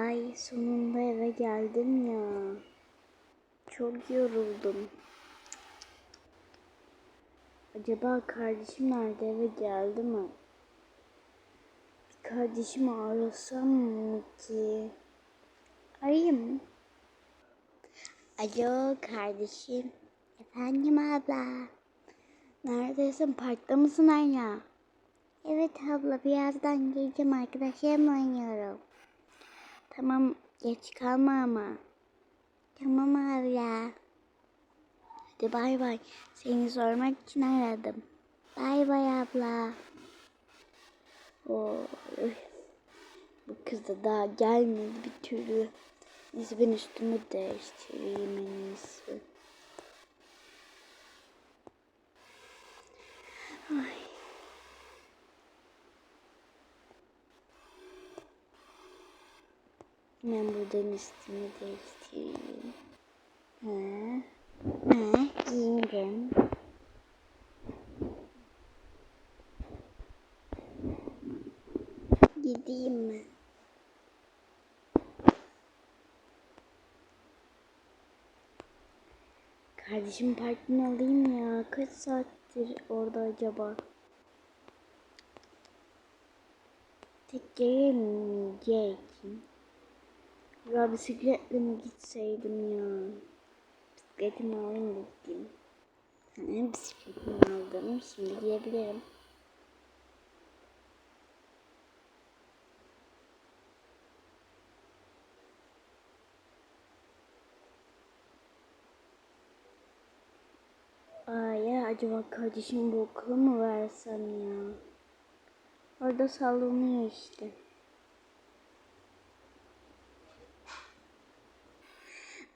Ay sonunda eve geldim ya. Çok yoruldum. Acaba kardeşim nerede eve geldi mi? Bir kardeşimi arasam mı ki? Arayayım? Alo kardeşim. Efendim abla. Neredesin? Parkta mısın hala? Evet abla birazdan geleceğim arkadaşlarımla oynuyorum. Tamam geç kalma ama. Tamam abla. Hadi bay bay. Seni sormak için aradım. Bay bay abla. Oy. Bu kız da daha gelmedi bir türlü. Neyse ben üstümü değiştireyim en iyisi. Ben buradan üstümü değiştireyim. Ha? Ha? Giyindim. Gideyim mi? Kardeşim parkını alayım ya. Kaç saattir orada acaba? Tek gelemeyecek. Ya bisikletle mi gitseydim ya? Bisikletimi alayım da. Hani bisikletimi aldım. Şimdi gidebilirim. Aa acaba kardeşim bu okulu mu versem ya? Orada sallanıyor işte.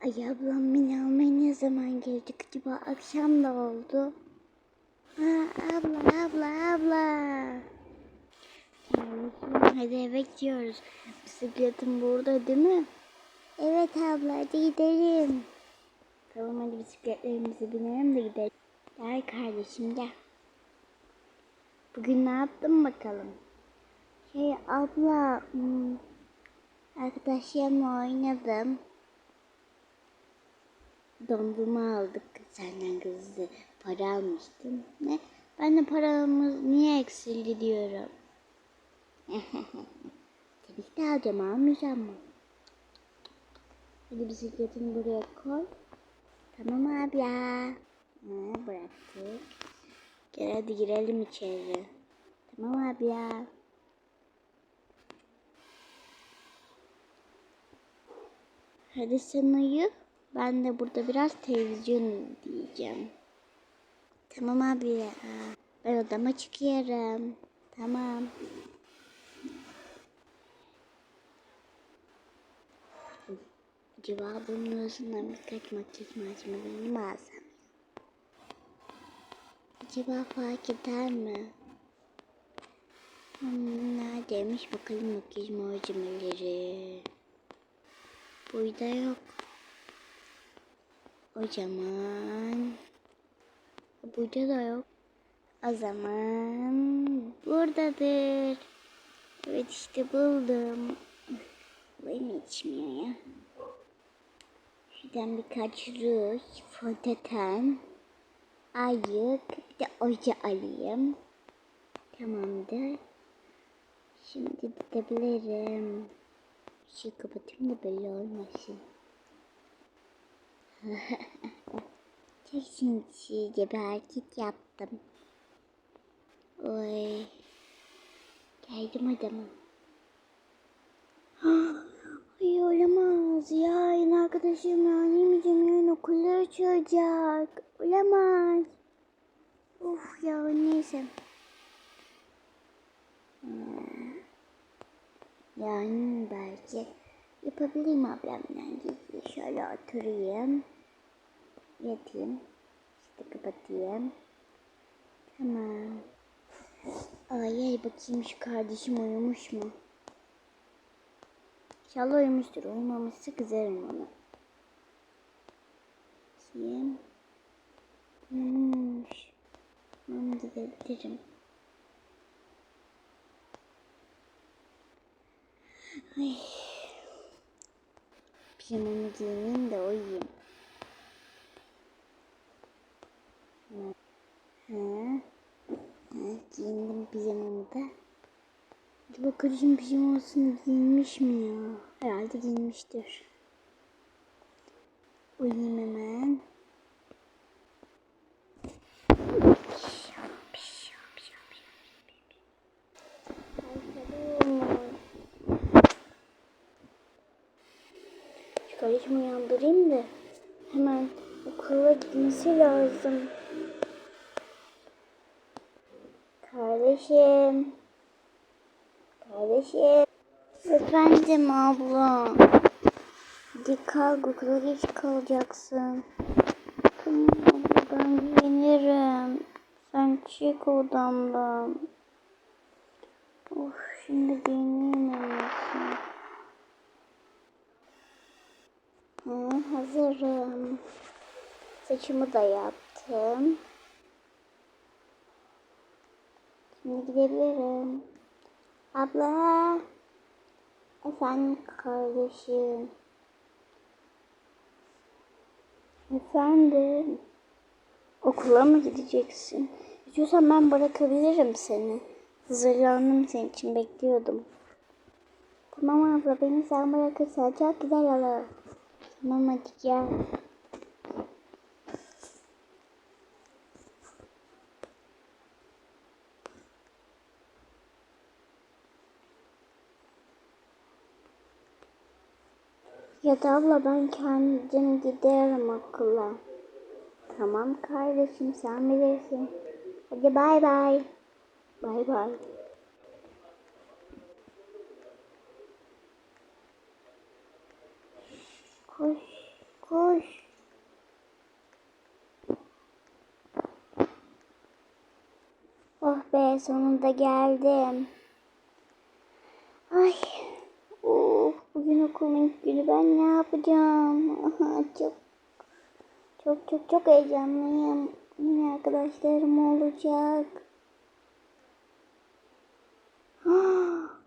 Ay ablam beni almaya ne zaman gelecek acaba? Akşam da oldu. Aa, abla abla abla. Hadi eve gidiyoruz. Bisikletim burada değil mi? Evet abla hadi gidelim. Tamam hadi bisikletlerimizi binelim de gidelim. Gel kardeşim gel. Bugün ne yaptın bakalım? Şey abla hmm, arkadaşlarımla oynadım. Dondurma aldık. Senden kızı para almıştım. Ne? Ben de paramız niye eksildi diyorum. Tabii ki de alacağım almayacağım mı? Hadi bisikletini buraya koy. Tamam abla. Ha, bıraktık. Gel hadi girelim içeri. Tamam abla. Hadi sen uyu. Ben de burada biraz televizyon diyeceğim. Tamam abi. Ben odama çıkıyorum. Tamam. Acaba bunun arasından birkaç makyaj malzemelerini mi alsam? Acaba fark eder mi? Hmm, neredeymiş bakalım makyaj malzemeleri. Burada yok. O zaman burada da yok. O zaman buradadır. Evet işte buldum. Benim içmiyor ya. Şuradan birkaç ruj, fondöten, ayık, bir de oje alayım. Tamamdır. Şimdi gidebilirim. Işığı kapatayım da belli olmasın. Çok sinsice bir hareket yaptım. Oy. Geldim adamım. Ay olamaz. Yarın arkadaşım annemeyeceğim yarın okullar açılacak. Olamaz. Of ya neyse. Hmm. Yani belki yapabilirim ablamla gizli. Şöyle oturayım. Yatayım. İşte kapatayım. Tamam. Ay ay bakayım şu kardeşim uyumuş mu? İnşallah uyumuştur. Uyumamışsa kızarım ona. Bakayım. Uyumuş. Ben gidebilirim. Ay. Pijamamı giyineyim de uyuyayım. Ha. Ha, giyindim pijamamı da. Hadi bakalım pijamasını giyinmiş mi ya? Herhalde giyinmiştir. Uyuyayım hemen. Kardeşimi uyandırayım da hemen okula gitmesi lazım. Kardeşim. Kardeşim. Efendim abla. Kalk okula geç kalacaksın. Tamam ben giyinirim. Sen çık odamdan. Of şimdi iyisi. Hı, hazırım. Saçımı da yaptım. Şimdi gidebilirim. Abla. Efendim kardeşim. Efendim. Okula mı gideceksin? İstiyorsan ben bırakabilirim seni. Hazırlandım senin için bekliyordum. Tamam abla beni sen bırakırsan çok güzel olur. Tamam hadi gel. Da abla ben kendim giderim okula. Tamam kardeşim sen bilirsin. Hadi bay bay. Bay bay. Koş, koş. Oh be sonunda geldim. Ay. Oh, ilk günü ben ne yapacağım? Aha, çok çok çok çok heyecanlıyım. Yine arkadaşlarım olacak. Ah,